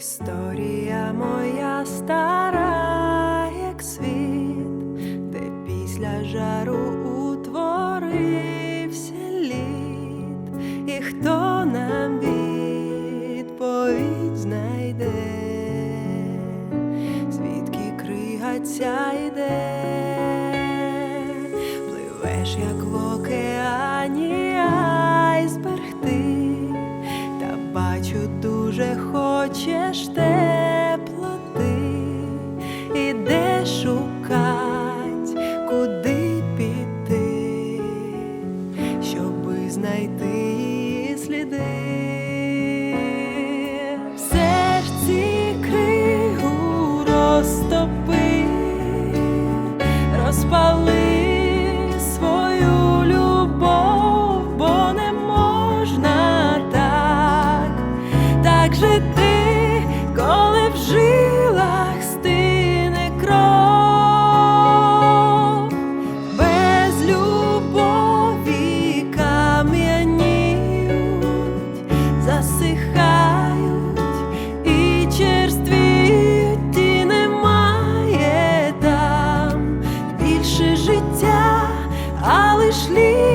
Історія моя стара, як світ, де після жару утворився лід, і хто нам відповідь знайде, звідки крига ця йде, пливеш, як в океані розтопи, розпали свою любов, бо не можна так, так жити, коли в жилах немає